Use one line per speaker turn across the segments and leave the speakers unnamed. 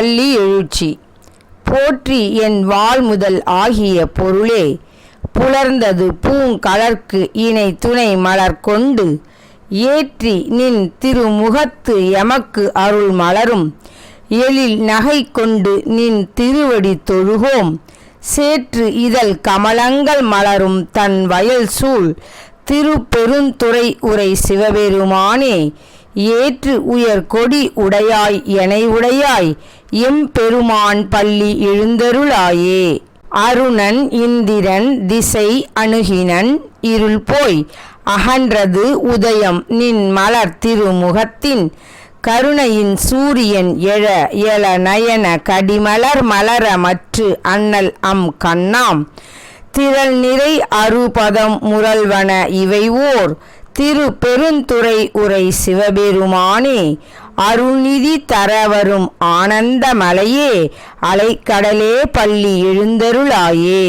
பள்ளி எழுச்சி. போற்றி என் வாழ்முதல் ஆகிய பொருளே. புலர்ந்தது பூங்கலர்க்கு இணை துணை மலர் கொண்டு. ஏற்றி நின் திருமுகத்து எமக்கு அருள் மலரும். எழில் நகை கொண்டு நின் திருவடி தொழுகோம். சேற்று இதழ் கமலங்கள் மலரும் தன் வயல் சூழ். திருப்பெருந்துறை உரை சிவபெருமானே. ஏற்று உயர் கொடி உடையாய் எனை உடையாய் எம்பெருமான் பள்ளி எழுந்தருளாயே. அருணன் இந்திரன் திசை அணுகினன் இருள் போய் அகன்றது உதயம் நின் மலர் திருமுகத்தின். கருணையின் சூரியன் எழ எழ நயன கடிமலர் மலர மற்று அண்ணல் அம் கண்ணாம். திரள் நிறை அருபதம் முரல்வன இவை ஓர் திரு பெருந்துறை உரை சிவபெருமானே அருள்நிதி தரவரும் ஆனந்த மலையே அலைக்கடலே பள்ளி எழுந்தருளாயே.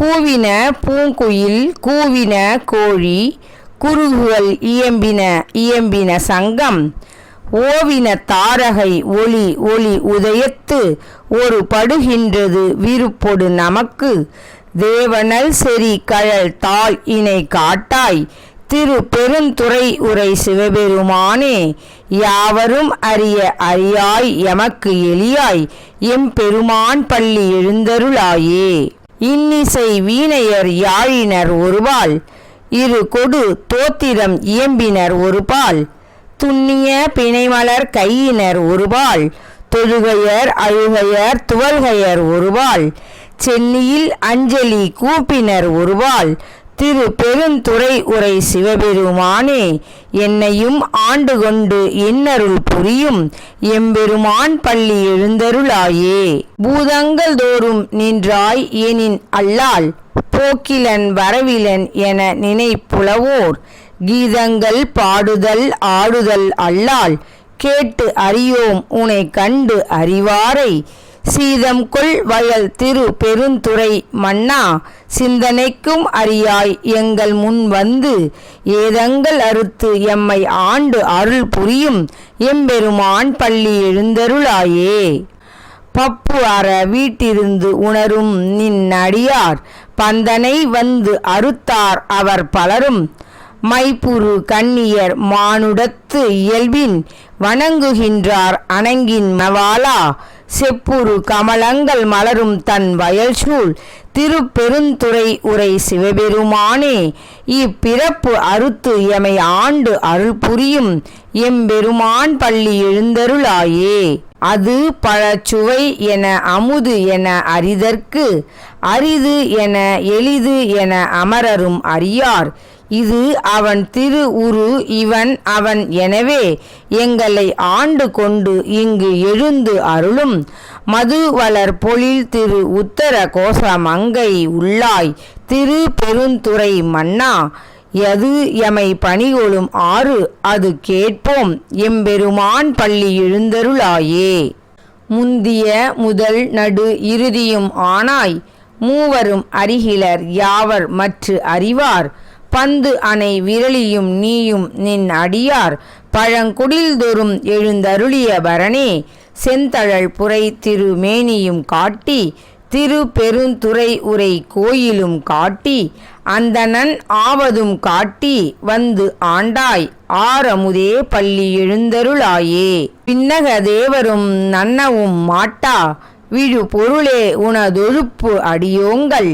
கூவின பூங்குயில் கூவின கோழி குருகுகள் இயம்பின இயம்பின சங்கம் ஓவின தாரகை ஒளி ஒளி உதயத்து ஒரு படுகின்றது விருப்பொடு நமக்கு. தேவனல் செறி கழல் தாள் இணை காட்டாய் திரு பெருந்துறை உரை சிவபெருமானே யாவரும் அறிய அறியாய் எமக்கு எளியாய் எம்பெருமான் பள்ளி எழுந்தருளாயே. இன்னிசை வீணையர் யாழினர் ஒருபால் இரு கொடு தோத்திரம் இயம்பினர் ஒருபால் துண்ணிய பிணைமலர் கையினர் ஒருபால் தொழுகையர் அழுகையர் துவல்கையர் ஒருபால் சென்னியில் அஞ்சலி கூப்பினர் ஒருவாள் திரு பெருந்துறை உரை சிவபெருமானே என்னையும் ஆண்டு கொண்டு இன்னருள் புரியும் எம்பெருமான் பள்ளி எழுந்தருளாயே. பூதங்கள் தோறும் நின்றாய் எனின் அல்லால் போக்கிலன் வரவிலன் என நினைப்புலவோர். கீதங்கள் பாடுதல் ஆடுதல் அல்லால் கேட்டு அறியோம் உனை கண்டு அறிவாரை. சீதம் கொள் வயல் திரு பெருந்துறை மன்னா சிந்தனைக்கும் அறியாய் எங்கள் முன் வந்து ஏதங்கள் அறுத்து எம்மை ஆண்டு அருள் புரியும் எம்பெருமான் பள்ளி எழுந்தருளாயே. பப்பு அற வீட்டிருந்து உணரும் நின் அடியார் பந்தனை வந்து அறுத்தார் அவர் பலரும். மைப்புரு கண்ணியர் மானுடத்து இயல்பின் வணங்குகின்றார் அணங்கின் மவாலா. செப்புரு கமலங்கள் மலரும் தன் வயல் சூழ் திருப்பெருந்துறை உரை சிவபெருமானே இப்பிறப்பு அறுத்து எமை ஆண்டு அருள் புரியும் எம்பெருமான் பள்ளி எழுந்தருளாயே. அது பழச்சுவை என அமுது என அறிதற்கு அரிது என எளிது என அமரரும் அறியார். இது அவன் திரு உரு இவன் அவன். எனவே எங்களை ஆண்டு கொண்டு இங்கு எழுந்து அருளும். மதுவளர் பொழில் திரு உத்தர கோஷ மங்கை உள்ளாய். திரு பெருந்துறை மன்னா எது எமை பணிகொளும் ஆறு அது கேட்போம். எம்பெருமான் பள்ளி எழுந்தருளாயே. முந்திய முதல் நடு இறுதியும் ஆனாய். மூவரும் அறிகிலர் யாவர் மற்று அறிவார். பந்து அணை விரலியும் நீயும் நின் அடியார். பழங்குடில் தோறும் எழுந்தருளிய பரணே செந்தழல் புரை திருமேனியும் காட்டி திரு பெருந்துறை உரை கோயிலும் காட்டி அந்தணன் ஆவதும் காட்டி வந்து ஆண்டாய் ஆரமுதே பள்ளி எழுந்தருளாயே. பின்னக தேவரும் நன்னவும் மாட்டா விழு பொருளே உனதொழுப்பு அடியோங்கள்.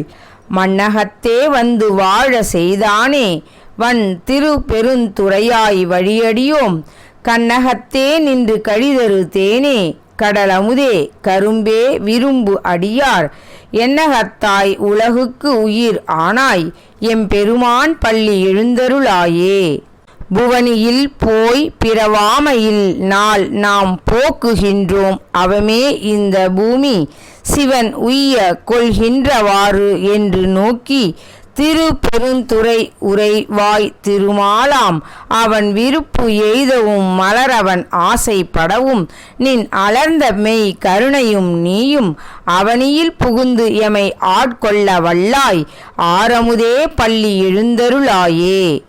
மன்னகத்தே வந்து வாழ செய்தானே வன் திரு பெருந்துறையாய் வழியடியோம். கண்ணகத்தே நின்று கழிதரு தேனே கடலமுதே கரும்பே விரும்பு அடியார். என்னகத்தாய் உலகுக்கு உயிர் ஆனாய் எம்பெருமான் பள்ளி எழுந்தருளாயே. புவனியில் போய் பிறவாமையில் நாள் நாம் போக்குகின்றோம் அவமே இந்த பூமி. சிவன் உய்ய கொள்கின்றவாறு என்று நோக்கி திரு பெருந்துறை உரைவாய் திருமாலாம். அவன் விருப்பு எய்தவும் மலரவன் ஆசைப்படவும். நின் அலர்ந்த மெய் கருணையும் நீயும் அவனியில் புகுந்து எமை ஆட்கொள்ள வல்லாய். ஆரமுதே பள்ளி எழுந்தருளாயே.